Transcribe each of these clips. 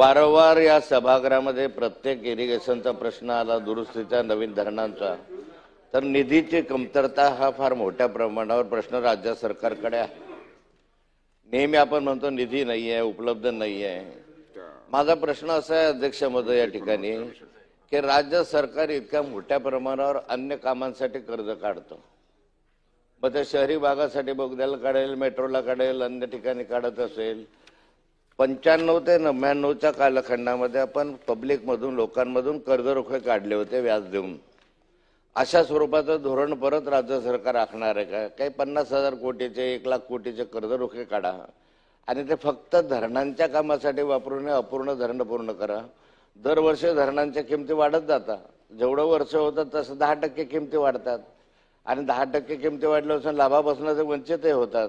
वारंवार या सभागृहामध्ये प्रत्येक इरिगेशनचा प्रश्न आला दुरुस्तीच्या नवीन धरणांचा तर निधीची कमतरता हा फार मोठ्या प्रमाणावर प्रश्न राज्य सरकारकडे आहे. नेहमी आपण म्हणतो निधी नाही आहे उपलब्ध नाही आहे माझा प्रश्न असा आहे अध्यक्ष महोदय या ठिकाणी की राज्य सरकार इतक्या मोठ्या प्रमाणावर अन्य कामांसाठी कर्ज काढतं. मग ते शहरी भागासाठी बोगद्याला काढेल मेट्रोला काढेल अन्य ठिकाणी काढत असेल पंच्याण्णव ते नव्याण्णवच्या कालखंडामध्ये आपण पब्लिकमधून लोकांमधून कर्जरोखे काढले होते व्याज देऊन. अशा स्वरूपाचं धोरण परत राज्य सरकार आखणार आहे का? काही पन्नास हजार कोटीचे एक लाख कोटीचे कर्जरोखे काढा. आणि ते फक्त धरणांच्या कामासाठी वापरून अपूर्ण धरण पूर्ण करा. दरवर्षी धरणांच्या किमती वाढत जातात. जेवढं वर्ष होतं तसं दहा टक्के किमती वाढतात. आणि दहा टक्के किमती वाढल्यापासून लाभापासून ते वंचितही होतात.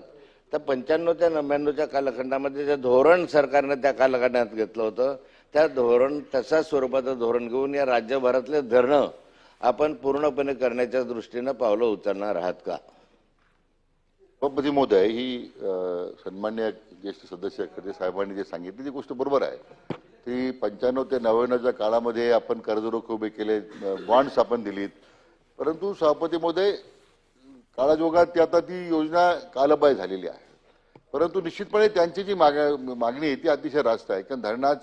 तर पंच्याण्णव ते नव्याण्णवच्या कालखंडामध्ये जे धोरण सरकारनं त्या कालखंडात घेतलं होतं त्या धोरण तशा स्वरूपाचं धोरण घेऊन या राज्यभरातले धरणं आपण पूर्णपणे करण्याच्या दृष्टीनं पावलं उचलणार आहात का? सभापती महोदय ही सन्मान्य ज्येष्ठ सदस्य खरे साहेबांनी जे सांगितली ती गोष्ट बरोबर आहे. ती पंच्याण्णव ते नव्याण्णवच्या काळामध्ये आपण कर्जरोखे उभे केले बॉन्ड्स आपण दिलीत. परंतु सभापती महोदय काळाजोगात ती आता ती योजना कालबाय झालेली आहे. परंतु निश्चितपणे त्यांची जी माग मागणी आहे ती अतिशय रास्त आहे. कारण धरणात